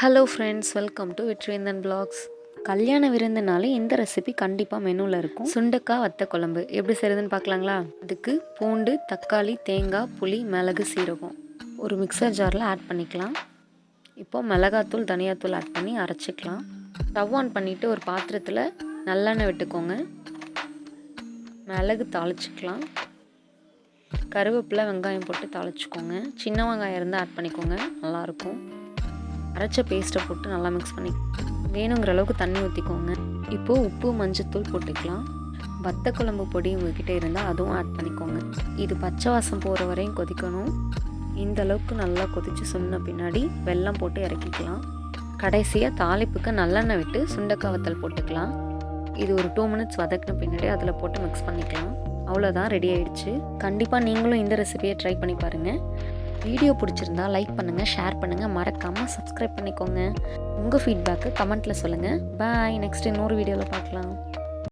Hello friends welcome to Vetrivendhan blogs கல்யாண விருந்துனாலே இந்த ரெசிபி கண்டிப்பாக மெனுவில் இருக்கும். சுண்டக்காய் வத்த குழம்பு எப்படி செய்யுதுன்னு பார்க்கலாங்களா? அதுக்கு பூண்டு தக்காளி தேங்காய் புளி மிளகு சீரகம். ஒரு மிக்சர் ஜாரில் ஆட் பண்ணிக்கலாம். இப்போது மிளகாத்தூள் தனியாத்தூள் ஆட் பண்ணி அரைச்சிக்கலாம். ஸ்டவ் ஆன் பண்ணிவிட்டு ஒரு பாத்திரத்தில் நல்லெண்ணெய் விட்டுக்கோங்க. மிளகு தாளிச்சிக்கலாம். கருவேப்பிலை வெங்காயம் போட்டு தாளிச்சிக்கோங்க. சின்ன வெங்காயம் இருந்தால் ஆட் பண்ணிக்கோங்க. நல்லாயிருக்கும் அரைச்ச பேஸ்ட்டை போட்டு நல்லா மிக்ஸ் பண்ணி வேணுங்கிற அளவுக்கு தண்ணி ஊற்றிக்கோங்க இப்போது உப்பு மஞ்சத்தூள் போட்டுக்கலாம். வத்த குழம்பு பொடி உங்ககிட்ட இருந்தால் அதுவும் ஆட் பண்ணிக்கோங்க. இது பச்சை வாசம் போகிற வரையும் கொதிக்கணும். இந்த அளவுக்கு நல்லா கொதித்து சொன்ன பின்னாடி வெல்லம் போட்டு இறக்கிக்கலாம். கடைசியாக தாளிப்புக்கு நல்லெண்ணெய் விட்டு சுண்டக்காய் வத்தல் போட்டுக்கலாம். இது ஒரு டூ மினிட்ஸ் வதக்கின பின்னாடி அதில் போட்டு மிக்ஸ் பண்ணிக்கலாம். அவ்வளோதான் ரெடி ஆயிடுச்சு. கண்டிப்பாக நீங்களும் இந்த ரெசிபியை ட்ரை பண்ணி பாருங்கள் வீடியோ பிடிச்சிருந்தா லைக் பண்ணுங்கள் ஷேர் பண்ணுங்கள் மறக்காமல் சப்ஸ்கிரைப் பண்ணிக்கோங்க. உங்கள் ஃபீட்பேக்கு கமெண்ட்டில் சொல்லுங்கள் பாய் நெக்ஸ்ட் இன்னொரு வீடியோவில் பார்க்கலாம்.